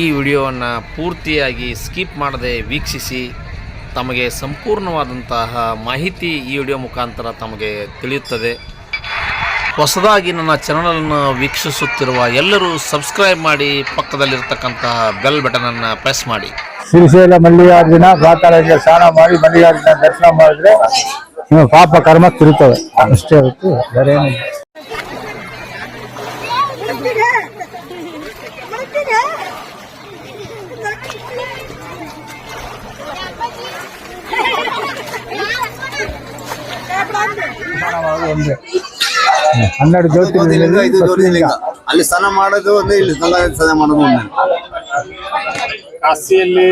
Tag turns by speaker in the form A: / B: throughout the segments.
A: ಈ ವಿಡಿಯೋವನ್ನು ಪೂರ್ತಿಯಾಗಿ ಸ್ಕಿಪ್ ಮಾಡದೆ ವೀಕ್ಷಿಸಿ, ತಮಗೆ ಸಂಪೂರ್ಣವಾದಂತಹ ಮಾಹಿತಿ ಈ ವಿಡಿಯೋ ಮುಖಾಂತರ ತಮಗೆ ತಿಳಿಯುತ್ತದೆ. ಹೊಸದಾಗಿ ನನ್ನ ಚಾನಲನ್ನು ವೀಕ್ಷಿಸುತ್ತಿರುವ ಎಲ್ಲರೂ ಸಬ್ಸ್ಕ್ರೈಬ್ ಮಾಡಿ ಪಕ್ಕದಲ್ಲಿರ್ತಕ್ಕಂತಹ ಬೆಲ್ ಬಟನನ್ನು ಪ್ರೆಸ್ ಮಾಡಿ.
B: ಶ್ರೀಶೈಲ ಮಲ್ಲಿಕಾರ್ಜುನ ಪಾತಾಳಕ್ಕೆ ಸ್ನಾನ ಮಾಡಿ ಮಲ್ಲಿಕಾರ್ಜುನ ದರ್ಶನ ಮಾಡಿದ್ರೆ ನಿಮ್ಮ ಪಾಪ ಕರ್ಮ ತಿರುತ್ತವೆ ಅಷ್ಟೇ ಹೊರತು ಬೇರೆ ಒಂದೇ. ಹನ್ನೆರಡು
C: ಜ್ಯೋತಿರ್ಲಿಂಗ ಇದು ಜ್ಯೋತಿರ್ಲಿಂಗ. ಅಲ್ಲಿ ಸ್ನಾನ ಮಾಡೋದು ಒಂದು ಇಲ್ಲಿ ಸ್ನಾನ ಸ್ನಾನ ಮಾಡೋದು ಒಂದು.
D: ಕಾಶಿಯಲ್ಲಿ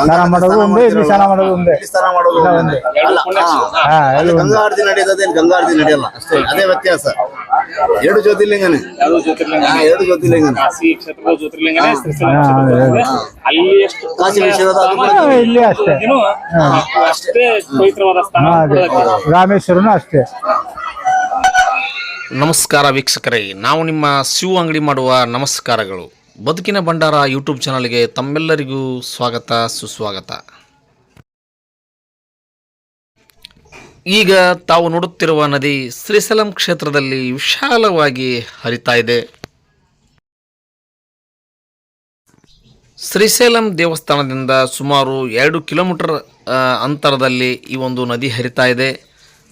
B: ಸ್ನಾನ ಮಾಡೋದು ಒಂದೇ ಇಲ್ಲಿ ಸ್ನಾನ ಮಾಡೋದು ಒಂದೇ.
C: ಇಲ್ಲಿ ಸ್ನಾನ ಮಾಡೋದು ಒಂದೇ. ಅಲ್ಲಿ ಗಂಗಾ ಆರತಿ ನಡೆಯೋದು ಗಂಗಾ ಆರತಿ ನಡೆಯಲ್ಲ ಅಷ್ಟೇ. ಅದೇ ವ್ಯತ್ಯಾಸ. ಎರಡು ಜ್ಯೋತಿರ್ಲಿಂಗನೇ.
D: ಎರಡು ಜ್ಯೋತಿರ್ಲಿಂಗ
C: ಹಾ, ಎರಡು ಜ್ಯೋತಿರ್ಲಿಂಗನೇ.
D: ಕಾಶಿ ಕ್ಷೇತ್ರದ ಜ್ಯೋತಿರ್ಲಿಂಗನೇ ಶ್ರೀಶೈಲ
B: ಹಾ,
D: ಅಲ್ಲಿ ಎಷ್ಟು
C: ಕಾಶಿ ವಿಶ್ವನಾಥ ಅದು. ಕೂಡ
B: ಹಾ, ಇಲ್ಲಿ ಅಷ್ಟೇ.
D: ಏನು, ಅಷ್ಟೇ ಪವಿತ್ರವಾದ ಸ್ಥಾನ
B: ಹಾ, ಅದೇ. ರಾಮೇಶ್ವರನು ಅಷ್ಟೇ.
A: ನಮಸ್ಕಾರ ವೀಕ್ಷಕರೇ. ನಾವು ನಿಮ್ಮ ಶಿವ ಅಂಗಡಿ ಮಾಡುವ ನಮಸ್ಕಾರಗಳು. ಬದುಕಿನ ಭಂಡಾರ ಯೂಟ್ಯೂಬ್ ಚಾನಲ್ಗೆ ತಮ್ಮೆಲ್ಲರಿಗೂ ಸ್ವಾಗತ ಸುಸ್ವಾಗತ. ಈಗ ತಾವು ನೋಡುತ್ತಿರುವ ನದಿ ಶ್ರೀಸಲಂ ಕ್ಷೇತ್ರದಲ್ಲಿ ವಿಶಾಲವಾಗಿ ಹರಿತಾ ಇದೆ. ಶ್ರೀಶೈಲಂ ದೇವಸ್ಥಾನದಿಂದ ಸುಮಾರು ಎರಡು ಕಿಲೋಮೀಟರ್ ಅಂತರದಲ್ಲಿ ಈ ಒಂದು ನದಿ ಹರಿತಾ ಇದೆ.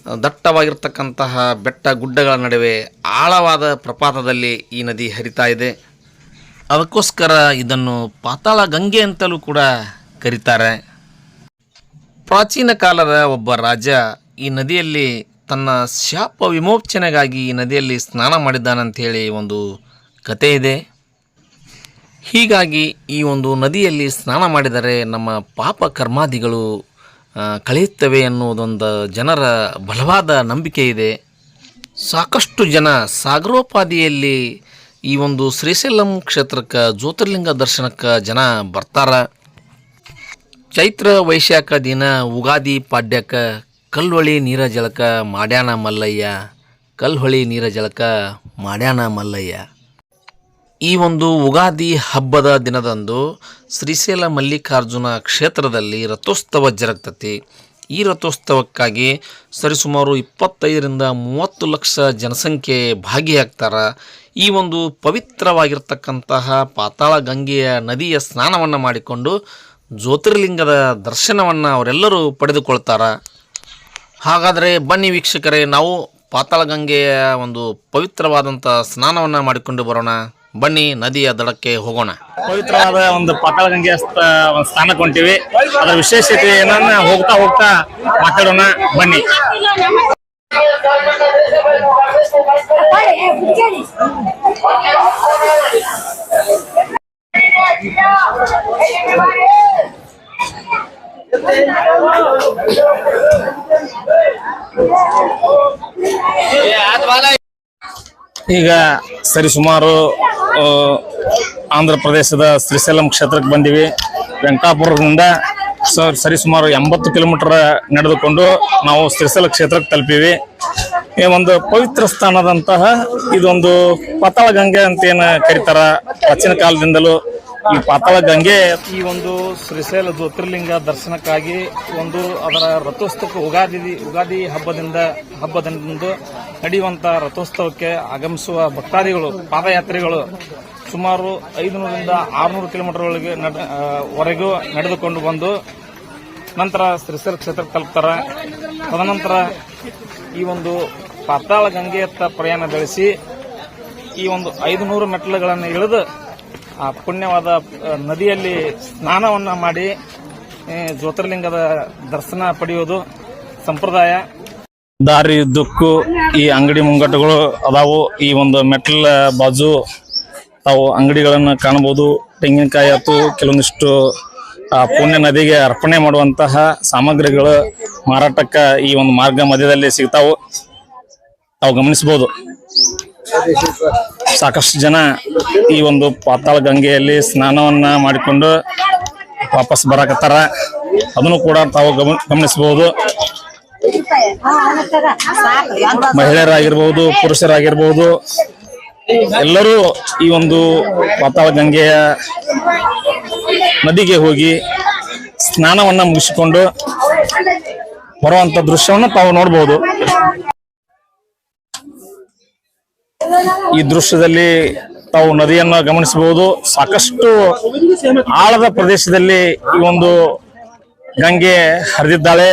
A: ದಟ್ಟವಾಗಿರ್ತಕ್ಕಂತಹ ಬೆಟ್ಟ ಗುಡ್ಡಗಳ ನಡುವೆ ಆಳವಾದ ಪ್ರಪಾತದಲ್ಲಿ ಈ ನದಿ ಹರಿತಾ ಇದೆ. ಅದಕ್ಕೋಸ್ಕರ ಇದನ್ನು ಪಾತಾಳ ಗಂಗೆ ಅಂತಲೂ ಕೂಡ ಕರೀತಾರೆ. ಪ್ರಾಚೀನ ಕಾಲದ ಒಬ್ಬ ರಾಜ ಈ ನದಿಯಲ್ಲಿ ತನ್ನ ಶಾಪ ವಿಮೋಚನೆಗಾಗಿ ಈ ನದಿಯಲ್ಲಿ ಸ್ನಾನ ಮಾಡಿದ್ದಾನಂಥೇಳಿ ಒಂದು ಕತೆ ಇದೆ. ಹೀಗಾಗಿ ಈ ಒಂದು ನದಿಯಲ್ಲಿ ಸ್ನಾನ ಮಾಡಿದರೆ ನಮ್ಮ ಪಾಪ ಕರ್ಮಾದಿಗಳು ಕಳೆಯುತ್ತವೆ ಅನ್ನೋದೊಂದು ಜನರ ಬಲವಾದ ನಂಬಿಕೆ ಇದೆ. ಸಾಕಷ್ಟು ಜನ ಸಾಗರೋಪಾದಿಯಲ್ಲಿ ಈ ಒಂದು ಶ್ರೀಶೈಲಂ ಕ್ಷೇತ್ರಕ್ಕೆ ಜ್ಯೋತಿರ್ಲಿಂಗ ದರ್ಶನಕ್ಕೆ ಜನ ಬರ್ತಾರೆ. ಚೈತ್ರ ವೈಶಾಖ ದಿನ, ಉಗಾದಿ ಪಾಡ್ಯಕ್ಕ ಕಲ್ವಳಿ ನೀರ ಜಳಕ ಮಾಡ್ಯಾನ ಮಲ್ಲಯ್ಯ. ಕಲ್ಹೊಳಿ ನೀರ ಜಳಕ ಮಾಡ್ಯಾನ ಮಲ್ಲಯ್ಯ. ಈ ಒಂದು ಉಗಾದಿ ಹಬ್ಬದ ದಿನದಂದು ಶ್ರೀಶೈಲ ಮಲ್ಲಿಕಾರ್ಜುನ ಕ್ಷೇತ್ರದಲ್ಲಿ ರಥೋತ್ಸವ ಜರುಗ್ತತಿ. ಈ ರಥೋತ್ಸವಕ್ಕಾಗಿ ಸರಿಸುಮಾರು ಇಪ್ಪತ್ತೈದರಿಂದ ಮೂವತ್ತು ಲಕ್ಷ ಜನಸಂಖ್ಯೆ ಭಾಗಿಯಾಗ್ತಾರೆ. ಈ ಒಂದು ಪವಿತ್ರವಾಗಿರ್ತಕ್ಕಂತಹ ಪಾತಾಳ ಗಂಗೆಯ ನದಿಯ ಸ್ನಾನವನ್ನು ಮಾಡಿಕೊಂಡು ಜ್ಯೋತಿರ್ಲಿಂಗದ ದರ್ಶನವನ್ನು ಅವರೆಲ್ಲರೂ ಪಡೆದುಕೊಳ್ತಾರೆ. ಹಾಗಾದರೆ ಬನ್ನಿ ವೀಕ್ಷಕರೇ ನಾವು ಪಾತಾಳ ಗಂಗೆಯ ಒಂದು ಪವಿತ್ರವಾದಂಥ ಸ್ನಾನವನ್ನು ಮಾಡಿಕೊಂಡು ಬರೋಣ. ಬನ್ನಿ ನದಿಯ ದಡಕ್ಕೆ ಹೋಗೋಣ.
D: ಪವಿತ್ರವಾದ ಒಂದು ಪಾತಾಳ ಗಂಗೆಯ ಸ್ಥ- ಒಂದು ಸ್ಥಾನಕ್ಕೆ ಹೊಂಟಿವಿ. ಅದರ ವಿಶೇಷತೆ ಏನನ್ನ ಹೋಗ್ತಾ ಹೋಗ್ತಾ ಮಾತಾಡೋಣ. ಬನ್ನಿ. ಈಗ ಸರಿಸುಮಾರು ಸುಮಾರು ಆಂಧ್ರ ಪ್ರದೇಶದ ಶ್ರೀಶೈಲಂ ಕ್ಷೇತ್ರಕ್ಕೆ ಬಂದಿವಿ. ವೆಂಕಟಾಪುರದಿಂದ ಸರಿ ಸರಿಸುಮಾರು ಎಂಬತ್ತು ಕಿಲೋಮೀಟರ್ ನಡೆದುಕೊಂಡು ನಾವು ಶ್ರೀಶೈಲ ಕ್ಷೇತ್ರಕ್ಕೆ ತಲುಪಿವಿ. ಈ ಒಂದು ಪವಿತ್ರ ಸ್ಥಾನದಂತಹ ಇದೊಂದು ಪಾತಾಳ ಗಂಗೆ ಅಂತ ಏನು ಕರೀತಾರ. ಪ್ರಾಚೀನ ಕಾಲದಿಂದಲೂ ಈ ಪಾತಾಳ ಗಂಗೆ ಈ ಒಂದು ಶ್ರೀಶೈಲ ಜ್ಯೋತಿರ್ಲಿಂಗ ದರ್ಶನಕ್ಕಾಗಿ ಒಂದು ಅದರ ರಥೋತ್ಸವಕ್ಕೆ ಉಗಾದಿ ಉಗಾದಿ ಹಬ್ಬದಿಂದ ಹಬ್ಬದಿಂದ ನಡೆಯುವಂಥ ರಥೋತ್ಸವಕ್ಕೆ ಆಗಮಿಸುವ ಭಕ್ತಾದಿಗಳು ಪಾದಯಾತ್ರಿಗಳು ಸುಮಾರು ಐದುನೂರರಿಂದ ಆರುನೂರು ಕಿಲೋಮೀಟರ್ ಒಳಗೆ ವರೆಗೂ ನಡೆದುಕೊಂಡು ಬಂದು ನಂತರ ಶ್ರೀಶೈಲ ಕ್ಷೇತ್ರಕ್ಕೆ ತಲುಪ್ತಾರೆ. ತದನಂತರ ಈ ಒಂದು ಪಾತಾಳ ಗಂಗೆಯತ್ತ ಪ್ರಯಾಣ ಬೆಳೆಸಿ ಈ ಒಂದು ಐದು ನೂರು ಮೆಟ್ಟಲುಗಳನ್ನು ಇಳಿದು ಆ ಪುಣ್ಯವಾದ ನದಿಯಲ್ಲಿ ಸ್ನಾನವನ್ನ ಮಾಡಿ ಜ್ಯೋತಿರ್ಲಿಂಗದ ದರ್ಶನ ಪಡೆಯುವುದು ಸಂಪ್ರದಾಯ. ದಾರಿ, ದುಕ್ಕು, ಈ ಅಂಗಡಿ ಮುಂಗಟ್ಟುಗಳು ಅದಾವು. ಈ ಒಂದು ಮೆಟ್ಲ ಬಾಜು ತಾವು ಅಂಗಡಿಗಳನ್ನು ಕಾಣಬಹುದು. ತೆಂಗಿನಕಾಯಿ ಆಯ್ತು ಕೆಲವೊಂದಿಷ್ಟು, ಆ, ಪುಣ್ಯ ನದಿಗೆ ಅರ್ಪಣೆ ಮಾಡುವಂತಹ ಸಾಮಗ್ರಿಗಳು ಮಾರಾಟಕ್ಕ ಈ ಒಂದು ಮಾರ್ಗ ಮಧ್ಯದಲ್ಲಿ ಸಿಗ್ತಾವು. ತಾವು ಗಮನಿಸಬಹುದು. ಸಾಕಷ್ಟು ಜನ ಈ ಒಂದು ಪಾತಾಳ ಗಂಗೆಯಲ್ಲಿ ಸ್ನಾನವನ್ನ ಮಾಡಿಕೊಂಡು ವಾಪಸ್ ಬರಾಕತ್ತಾರ. ಅದನ್ನು ಕೂಡ ತಾವು ಗಮ, ಗಮನಿಸಬಹುದು. ಮಹಿಳೆಯರಾಗಿರ್ಬಹುದು ಪುರುಷರಾಗಿರ್ಬಹುದು ಎಲ್ಲರೂ ಈ ಒಂದು ಪಾತಾಳ ಗಂಗೆಯ ನದಿಗೆ ಹೋಗಿ ಸ್ನಾನವನ್ನ ಮುಗಿಸಿಕೊಂಡು ಬರುವಂತ ದೃಶ್ಯವನ್ನು ತಾವು ನೋಡಬಹುದು ಈ ದೃಶ್ಯದಲ್ಲಿ ತಾವು ನದಿಯನ್ನು ಗಮನಿಸಬಹುದು. ಸಾಕಷ್ಟು ಆಳದ ಪ್ರದೇಶದಲ್ಲಿ ಈ ಒಂದು ಗಂಗೆ ಹರಿದಿದ್ದಾಳೆ.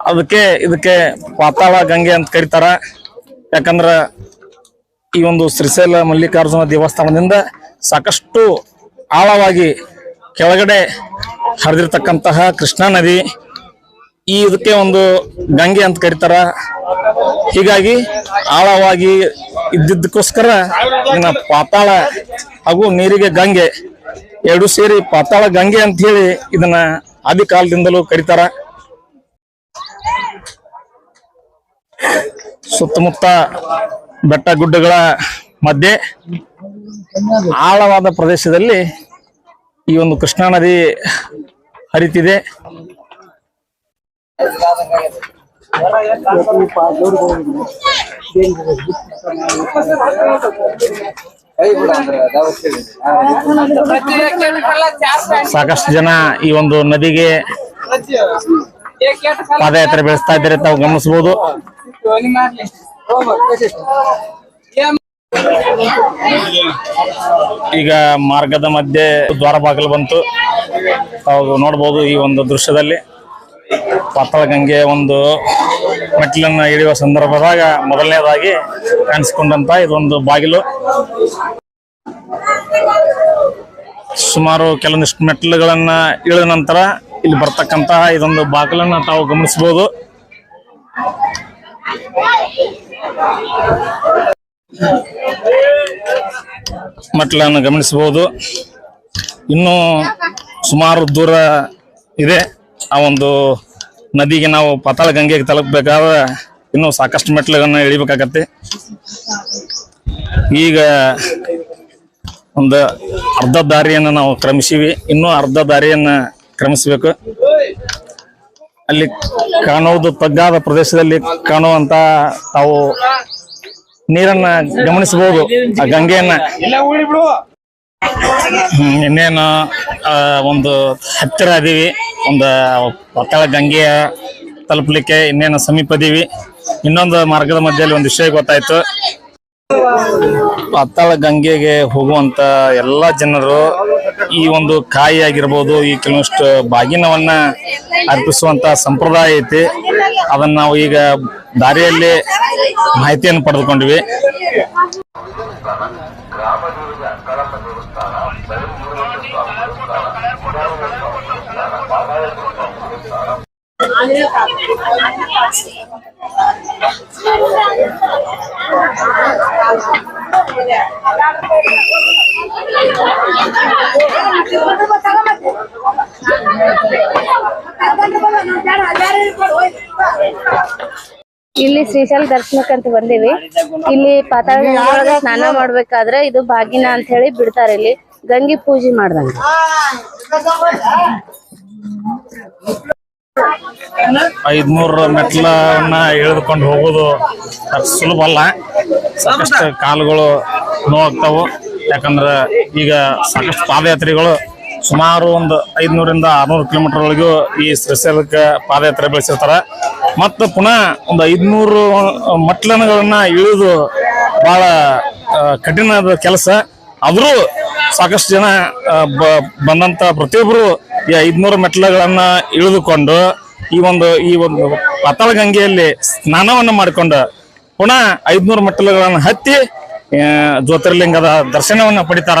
D: ಅದಕ್ಕೆ ಇದಕ್ಕೆ ಪಾತಾಳ ಗಂಗೆ ಅಂತ ಕರೀತಾರ. ಯಾಕಂದ್ರ ಈ ಒಂದು ಶ್ರೀಶೈಲ ಮಲ್ಲಿಕಾರ್ಜುನ ದೇವಸ್ಥಾನದಿಂದ ಸಾಕಷ್ಟು ಆಳವಾಗಿ ಕೆಳಗಡೆ ಹರಿದಿರ್ತಕ್ಕಂತಹ ಕೃಷ್ಣಾ ನದಿ ಈ ಇದಕ್ಕೆ ಒಂದು ಗಂಗೆ ಅಂತ ಕರೀತಾರ. ಹೀಗಾಗಿ ಆಳವಾಗಿ ಇದ್ದಿದ್ದಕ್ಕೋಸ್ಕರ ಇದನ್ನ ಪಾತಾಳ ಹಾಗೂ ನೀರಿಗೆ ಗಂಗೆ ಎರಡು ಸೇರಿ ಪಾತಾಳ ಗಂಗೆ ಅಂತ ಹೇಳಿ ಇದನ್ನ ಆದಿ ಕಾಲದಿಂದಲೂ ಕರೀತಾರ. ಸುತ್ತಮುತ್ತ ಬೆಟ್ಟ ಗುಡ್ಡಗಳ ಮಧ್ಯೆ ಆಳವಾದ ಪ್ರದೇಶದಲ್ಲಿ ಈ ಒಂದು ಕೃಷ್ಣಾ ನದಿ ಹರಿತಿದೆ. ಸಾಕಷ್ಟು ಜನ ಈ ಒಂದು ನದಿಗೆ ಪಾದಯಾತ್ರೆ ಬೆಳೆಸ್ತಾ ಇದ್ದಾರೆ ತಾವು ಗಮನಿಸಬಹುದು. ಈಗ ಮಾರ್ಗದ ಮಧ್ಯೆ ದ್ವಾರ ಬಾಗಿಲು ಬಂತು. ತಾವು ನೋಡಬಹುದು ಈ ಒಂದು ದೃಶ್ಯದಲ್ಲಿ. ಪಾತಾಳ ಗಂಗೆ ಒಂದು ಮೆಟ್ಟಿಲನ್ನ ಇಳಿಯುವ ಸಂದರ್ಭದಾಗ ಮೊದಲನೇದಾಗಿ ಕಾಣಿಸ್ಕೊಂಡಂತ ಇದೊಂದು ಬಾಗಿಲು. ಸುಮಾರು ಕೆಲವೊಂದಿಷ್ಟು ಮೆಟ್ಟಿಲುಗಳನ್ನ ಇಳಿದ ನಂತರ ಇಲ್ಲಿ ಬರ್ತಕ್ಕಂತಹ ಇದೊಂದು ಬಾಗಿಲನ್ನ ತಾವು ಗಮನಿಸಬಹುದು. ಮೆಟ್ಟಿಲನ್ನು ಗಮನಿಸಬಹುದು. ಇನ್ನು ಸುಮಾರು ದೂರ ಇದೆ. ಆ ಒಂದು ನದಿಗೆ ನಾವು ಪಾತಾಳ ಗಂಗೆಗೆ ತಲುಪಬೇಕಾದ ಇನ್ನೂ ಸಾಕಷ್ಟು ಮೆಟ್ಟಿಲುಗಳನ್ನ ಇಳಿಬೇಕಾಗತ್ತೆ. ಈಗ ಒಂದು ಅರ್ಧ ದಾರಿಯನ್ನು ನಾವು ಕ್ರಮಿಸಿವಿ. ಇನ್ನೂ ಅರ್ಧ ದಾರಿಯನ್ನು ಕ್ರಮಿಸಬೇಕು. ಅಲ್ಲಿ ಕಾಣುವುದು ತಗ್ಗಾದ ಪ್ರದೇಶದಲ್ಲಿ ಕಾಣುವಂತ ತಾವು ನೀರನ್ನ ಗಮನಿಸಬಹುದು, ಆ ಗಂಗೆಯನ್ನ. ಇನ್ನೇನು ಒಂದು ಹತ್ತಿರ ಅದೀವಿ ಒಂದು ಪಾತಾಳ ಗಂಗೆಯ ತಲುಪಲಿಕ್ಕೆ ಇನ್ನೇನು ಸಮೀಪದೀವಿ. ಇನ್ನೊಂದು ಮಾರ್ಗದ ಮಧ್ಯದಲ್ಲಿ ಒಂದು ವಿಷಯ ಗೊತ್ತಾಯ್ತು. ಪಾತಾಳ ಗಂಗೆಗೆ ಹೋಗುವಂತ ಎಲ್ಲಾ ಜನರು ಈ ಒಂದು ಕಾಯಿ ಆಗಿರ್ಬೋದು, ಈ ಕೆಲವಷ್ಟು ಬಾಗಿನವನ್ನ ಅರ್ಪಿಸುವಂತ ಸಂಪ್ರದಾಯ ಐತಿ. ಅದನ್ನ ನಾವು ಈಗ ದಾರಿಯಲ್ಲಿ ಮಾಹಿತಿಯನ್ನು ಪಡೆದುಕೊಂಡಿವಿ.
E: ಇಲ್ಲಿ ಶ್ರೀಶೈಲ ದರ್ಶನಕ್ಕಂತ ಬಂದಿವಿ. ಇಲ್ಲಿ ಪಾತಾಳ ಸ್ನಾನ ಮಾಡ್ಬೇಕಾದ್ರೆ ಇದು ಬಾಗಿನ ಅಂತ ಹೇಳಿ ಬಿಡ್ತಾರೆ ಇಲ್ಲಿ. ಗಂಗೆ ಪೂಜೆ ಮಾಡ್ದಂಗ.
D: ಐದ್ನೂರು ಮೆಟ್ಲನ್ನ ಎಳೆದುಕೊಂಡು ಹೋಗೋದು ಸುಲಭ ಅಲ್ಲ. ಸಾಕಷ್ಟು ಕಾಲುಗಳು ನೋವಾಗ್ತಾವು ಯಾಕಂದ್ರೆ ಈಗ ಸಾಕಷ್ಟು ಪಾದಯಾತ್ರಿಗಳು ಸುಮಾರು ಒಂದು ಐದ್ನೂರಿಂದ ಆರ್ನೂರು ಕಿಲೋಮೀಟರ್ ಒಳಗೂ ಈ ಶ್ರೀಶೈಲಕ್ಕೆ ಪಾದಯಾತ್ರೆ ಬೆಳೆಸಿರ್ತಾರ. ಮತ್ತು ಪುನಃ ಒಂದು ಐದ್ನೂರು ಮಟ್ಲನಗಳನ್ನ ಇಳಿದು ಬಹಳ ಕಠಿಣದ ಕೆಲಸ. ಆದರೂ ಸಾಕಷ್ಟು ಜನ ಬಂದಂಥ ಪ್ರತಿಯೊಬ್ಬರು ಈ ಐದ್ನೂರು ಮೆಟ್ಲುಗಳನ್ನ ಇಳಿದುಕೊಂಡು ಈ ಒಂದು ಈ ಒಂದು ಪಾತಾಳ ಗಂಗೆಯಲ್ಲಿ ಸ್ನಾನವನ್ನ ಮಾಡಿಕೊಂಡು ಪುನಃ ಐದ್ನೂರು ಮೆಟ್ಟಲುಗಳನ್ನು ಹತ್ತಿ ಜ್ಯೋತಿರ್ಲಿಂಗದ ದರ್ಶನವನ್ನ ಪಡಿತಾರ.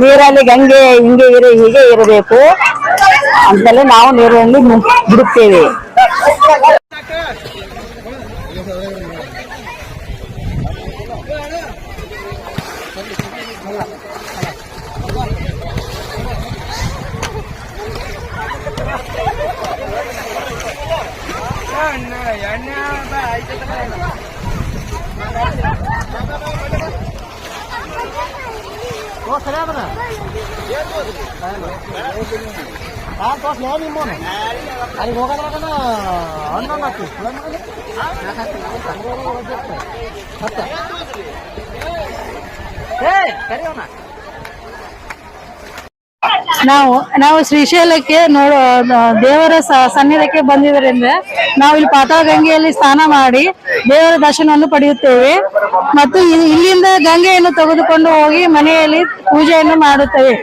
F: ನೀರಲ್ಲಿ ಗಂಗೆ ಹಿಂಗೆ ಇರ ಹೀಗೆ ಇರಬೇಕು ಅಂತಲೇ ನಾವು ನೀರಲ್ಲಿ ಮು- ಬಿಡುತ್ತೇವೆ
G: ನಾವು ನಾವು ಶ್ರೀಶೈಲಕ್ಕೆ ನೋಡೋ ದೇವರ ಸನ್ನಿಧಕ್ಕೆ ಬಂದಿದ್ದರಿಂದ ನಾವು ಇಲ್ಲಿ ಪಾತಾಳ ಗಂಗೆಯಲ್ಲಿ ಸ್ನಾನ ಮಾಡಿ ದೇವರ ದರ್ಶನವನ್ನು ಪಡೆಯುತ್ತೇವೆ. ಮತ್ತು ಇಲ್ಲಿಂದ ಗಂಗೆಯನ್ನು ತೆಗೆದುಕೊಂಡು ಹೋಗಿ ಮನೆಯಲ್ಲಿ ಪೂಜೆಯನ್ನು ಮಾಡುತ್ತೇವೆ.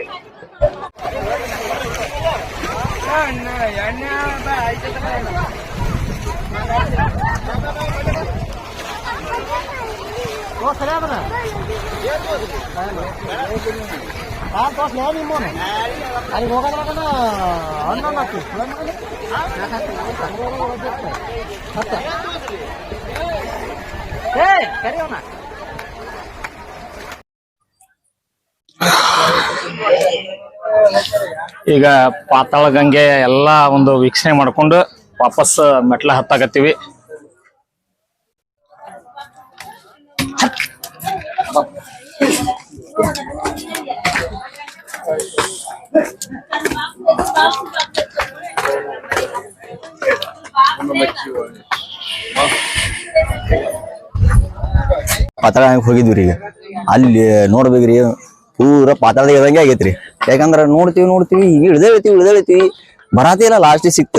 D: ಈಗ ಪಾತಾಳ ಗಂಗೆ ಎಲ್ಲ ಒಂದು ವೀಕ್ಷಣೆ ಮಾಡ್ಕೊಂಡು ವಾಪಸ್ ಮೆಟ್ಲ ಹತ್ತಾಕತ್ತೀವಿ.
H: ಪಾತಾಳ ಹೋಗಿದ್ವಿ ರೀ ಈಗ. ಅಲ್ಲಿ ನೋಡ್ಬೇಕ್ರಿ, ಪೂರ ಪಾತಾಳದಾಗ ಇದಂಗೆ ಆಗೈತ್ರಿ. ಯಾಕಂದ್ರ ನೋಡ್ತೀವಿ ನೋಡ್ತೀವಿ, ಈಗ ಇಳ್ದೇಳ್ತೀವಿ ಇಳ್ದೇಳ್ತೀವಿ. ಬರಾತಿ ಇಲ್ಲ ಲಾಸ್ಟ್ ಸಿಕ್ತ.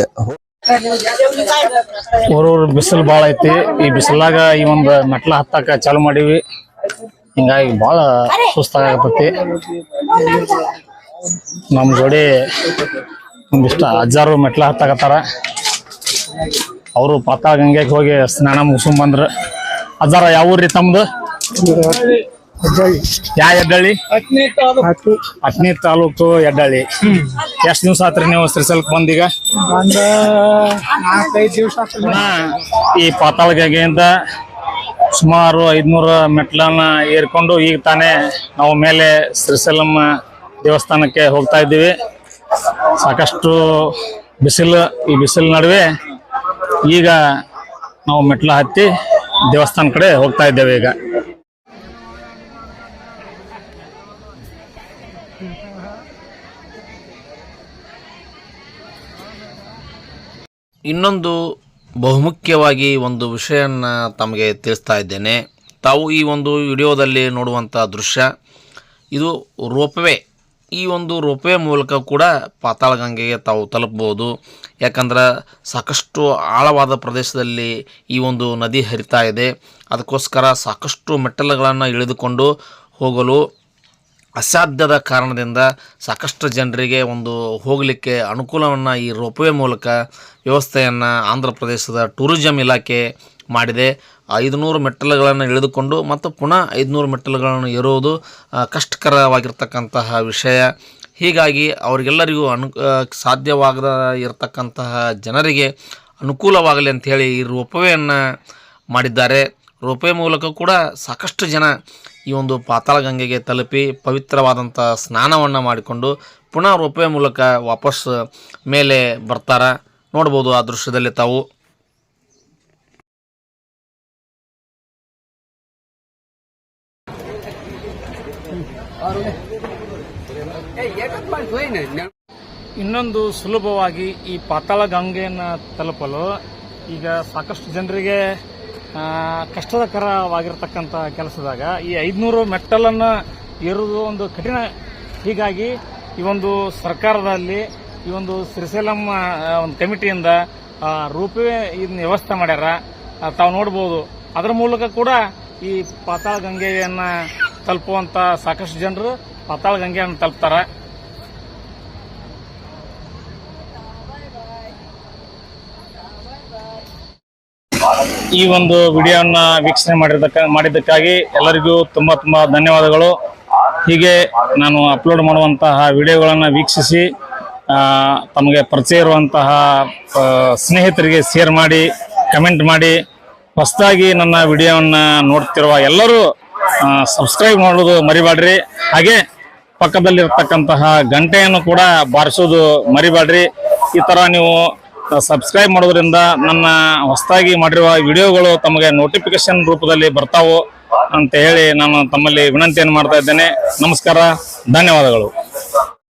D: ಊರೂರ್ ಬಿಸಿಲು ಬಾಳ ಐತಿ. ಈ ಬಿಸಿಲಾಗ ಈ ಒಂದು ಮೆಟ್ಲ ಹತ್ತಾಕ ಚಾಲು ಮಾಡೀವಿ. ಹಿಂಗಾಗಿ ಭಾಳ ಸುಸ್ತಾಗತೈತಿ ನಮ್ ಜೋಡಿ ಒಂದಿಷ್ಟ ಅಜ್ಜಾರು ಮೆಟ್ಲ ಹತ್ತಾಕತ್ತಾರ. ಅವರು ಪಾತಾಳ ಗಂಗೆಗೆ ಹೋಗಿ ಸ್ನಾನ ಮುಗಿಸ್ಕೊಂಡ್ ಬಂದ್ರ. ಅಜ್ಜಾರ ಯಾವ ಊರ್ರಿ ತಮ್ದು? ಯಾ ಎಡ್ಡಳ್ಳಿ ಹತ್ತನೇ ತಾಲೂಕು ಎಡ್ಡಳ್ಳಿ ಎಷ್ಟ್ ದಿವ್ಸ ಆತ್ರಿ ನೀವು ಶ್ರೀಸಲ್ಕ್ ಬಂದೀಗ? ಈ ಪಾತಾಳ ಗಂಗೆಯಿಂದ ಸುಮಾರು ಐದ್ನೂರ ಮೆಟ್ಲನ್ನ ಏರ್ಕೊಂಡು ಈಗ ತಾನೇ ನಾವು ಮೇಲೆ ಶ್ರೀಶೈಲಂ ದೇವಸ್ಥಾನಕ್ಕೆ ಹೋಗ್ತಾ ಇದ್ದೀವಿ. ಸಾಕಷ್ಟು ಬಿಸಿಲು, ಈ ಬಿಸಿಲು ನಡುವೆ ಈಗ ನಾವು ಮೆಟ್ಲ ಹತ್ತಿ ದೇವಸ್ಥಾನ ಕಡೆ ಹೋಗ್ತಾ ಇದ್ದೇವೆ ಈಗ.
A: ಇನ್ನೊಂದು ಬಹುಮುಖ್ಯವಾಗಿ ಒಂದು ವಿಷಯವನ್ನು ತಮಗೆ ತಿಳಿಸ್ತಾ ಇದ್ದೇನೆ. ತಾವು ಈ ಒಂದು ವಿಡಿಯೋದಲ್ಲಿ ನೋಡುವಂಥ ದೃಶ್ಯ, ಇದು ರೋಪ್ವೇ. ಈ ಒಂದು ರೋಪ್ವೇ ಮೂಲಕ ಕೂಡ ಪಾತಾಳ ಗಂಗೆಗೆ ತಾವು ತಲುಪಬಹುದು. ಯಾಕಂದ್ರೆ ಸಾಕಷ್ಟು ಆಳವಾದ ಪ್ರದೇಶದಲ್ಲಿ ಈ ಒಂದು ನದಿ ಹರಿತಾ ಇದೆ. ಅದಕ್ಕೋಸ್ಕರ ಸಾಕಷ್ಟು ಮೆಟ್ಟಲುಗಳನ್ನು ಇಳಿದುಕೊಂಡು ಹೋಗಲು ಅಸಾಧ್ಯದ ಕಾರಣದಿಂದ ಸಾಕಷ್ಟು ಜನರಿಗೆ ಒಂದು ಹೋಗಲಿಕ್ಕೆ ಅನುಕೂಲವನ್ನು ಈ ರೋಪ್ವೇ ಮೂಲಕ ವ್ಯವಸ್ಥೆಯನ್ನು ಆಂಧ್ರ ಪ್ರದೇಶದ ಟೂರಿಸಂ ಇಲಾಖೆ ಮಾಡಿದೆ. ಐದುನೂರು ಮೆಟ್ಟಲುಗಳನ್ನು ಇಳಿದುಕೊಂಡು ಮತ್ತು ಪುನಃ ಐದುನೂರು ಮೆಟ್ಟಲುಗಳನ್ನು ಏರುವುದು ಆ, ಕಷ್ಟಕರವಾಗಿರ್ತಕ್ಕಂತಹ ವಿಷಯ. ಹೀಗಾಗಿ ಅವರಿಗೆಲ್ಲರಿಗೂ ಅನು ಸಾಧ್ಯವಾಗದ ಇರತಕ್ಕಂತಹ ಜನರಿಗೆ ಅನುಕೂಲವಾಗಲಿ ಅಂಥೇಳಿ ಈ ರೋಪ್ವೇಯನ್ನು ಮಾಡಿದ್ದಾರೆ. ರೋಪ್ವೇ ಮೂಲಕ ಕೂಡ ಸಾಕಷ್ಟು ಜನ ಈ ಒಂದು ಪಾತಾಳ ಗಂಗೆಗೆ ತಲುಪಿ ಪವಿತ್ರವಾದಂಥ ಸ್ನಾನವನ್ನು ಮಾಡಿಕೊಂಡು ಪುನಃ ರೂಪೆ ಮೂಲಕ ವಾಪಸ್ ಮೇಲೆ ಬರ್ತಾರೆ. ನೋಡ್ಬೋದು ಆ ದೃಶ್ಯದಲ್ಲಿ ತಾವು.
D: ಇನ್ನೊಂದು ಸುಲಭವಾಗಿ ಈ ಪಾತಾಳ ಗಂಗೆಯನ್ನು ತಲುಪಲು ಈಗ ಸಾಕಷ್ಟು ಜನರಿಗೆ ಕಷ್ಟಕರವಾಗಿರ್ತಕ್ಕಂಥ ಕೆಲಸದಾಗ ಈ ಐದುನೂರು ಮೆಟ್ಟಲನ್ನು ಏರುವುದು ಒಂದು ಕಠಿಣ ಹೀಗಾಗಿ ಈ ಒಂದು ಸರ್ಕಾರದಲ್ಲಿ ಈ ಒಂದು ಶ್ರೀಶೈಲಂ ಒಂದು ಕಮಿಟಿಯಿಂದ ರೂಪೇ ಇದನ್ನ ವ್ಯವಸ್ಥೆ ಮಾಡ್ಯಾರ. ತಾವು ನೋಡ್ಬೋದು. ಅದರ ಮೂಲಕ ಕೂಡ ಈ ಪಾತಾಳ ಗಂಗೆಯನ್ನ ತಲುಪುವಂತ ಸಾಕಷ್ಟು ಜನರು ಪಾತಾಳ ಗಂಗೆಯನ್ನು ತಲುಪ್ತಾರ. ಈ ಒಂದು ವಿಡಿಯೋನ ವೀಕ್ಷಣೆ ಮಾಡಿರ್ತಕ್ಕ ಮಾಡಿದ್ದಕ್ಕಾಗಿ ಎಲ್ಲರಿಗೂ ತುಂಬಾ ತುಂಬಾ ಧನ್ಯವಾದಗಳು. ಹೀಗೆ ನಾನು ಅಪ್ಲೋಡ್ ಮಾಡುವಂತಹ ವಿಡಿಯೋಗಳನ್ನು ವೀಕ್ಷಿಸಿ ತಮಗೆ ಪರಿಚಯ ಇರುವಂತಹ ಸ್ನೇಹಿತರಿಗೆ ಶೇರ್ ಮಾಡಿ ಕಮೆಂಟ್ ಮಾಡಿ, ಹೊಸದಾಗಿ ನನ್ನ ವಿಡಿಯೋವನ್ನು ನೋಡ್ತಿರುವ ಎಲ್ಲರೂ ಸಬ್ಸ್ಕ್ರೈಬ್ ಮಾಡೋದು ಮರಿಬೇಡ್ರಿ. ಹಾಗೆ ಪಕ್ಕದಲ್ಲಿರ್ತಕ್ಕಂತಹ ಗಂಟೆಯನ್ನು ಕೂಡ ಬಾರಿಸೋದು ಮರಿಬೇಡ್ರಿ. ಈ ಥರ ನೀವು ಸಬ್ಸ್ಕ್ರೈಬ್ ಮಾಡೋದ್ರಿಂದ ನನ್ನ ಹೊಸದಾಗಿ ಮಾಡಿರುವ ವಿಡಿಯೋಗಳು ತಮಗೆ ನೋಟಿಫಿಕೇಶನ್ ರೂಪದಲ್ಲಿ ಬರ್ತಾವು ಅಂತ ಹೇಳಿ ನಾನು ತಮ್ಮಲ್ಲಿ ವಿನಂತಿಯನ್ನು ಮಾಡ್ತಾ ಇದ್ದೇನೆ. ನಮಸ್ಕಾರ, ಧನ್ಯವಾದಗಳು.